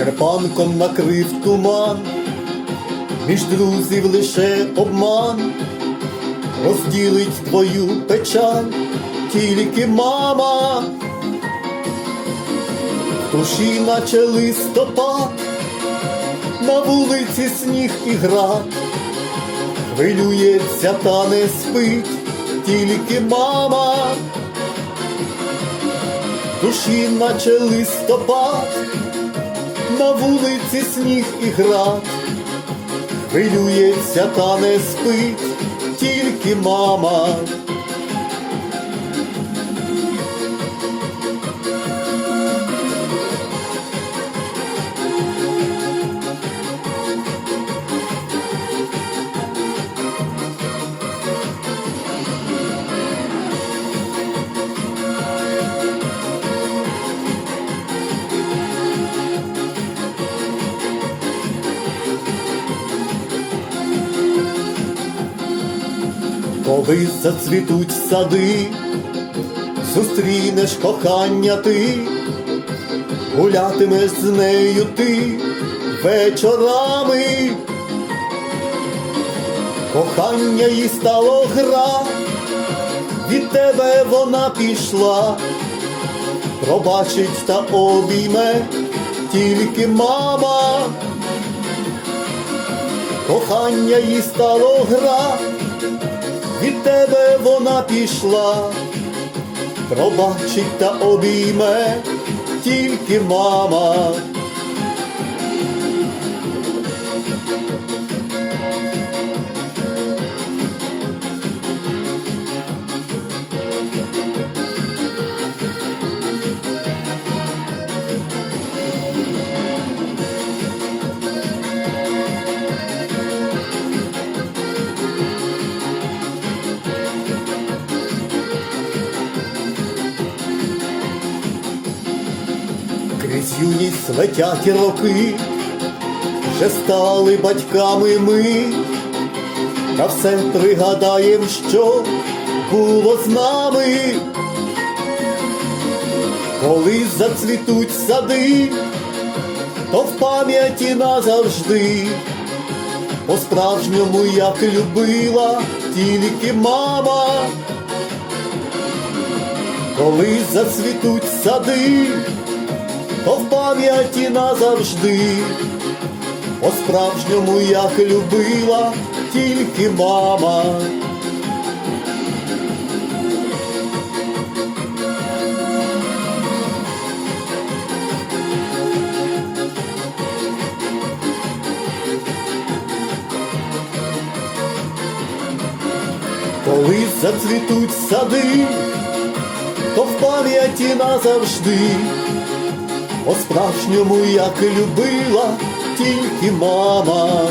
серпанком накрив туман, між друзів лише обман, розділить твою печаль, тільки мама, душі наче листопад, на вулиці сніг і град, хвилюється та не спить, тільки мама. Душі наче листопад, на вулиці сніг і град, хвилюється та не спить, тільки мама. Коли зацвітуть сади, зустрінеш кохання ти, гулятимеш з нею ти вечорами. Кохання їй стало гра, від тебе вона пішла, пробачить та обійме тільки мама. Кохання їй стало гра від тебе вона пішла, пробачить та обійме тільки мама. Юність летять роки, вже стали батьками ми, та все пригадаєм, що було з нами, коли зацвітуть сади, то в пам'яті назавжди, по-справжньому як любила тільки мама. Коли зацвітуть сади, пам'яті назавжди, по-справжньому як любила тільки мама. Коли зацвітуть сади, то в пам'яті назавжди, по-справжньому як любила тільки мама.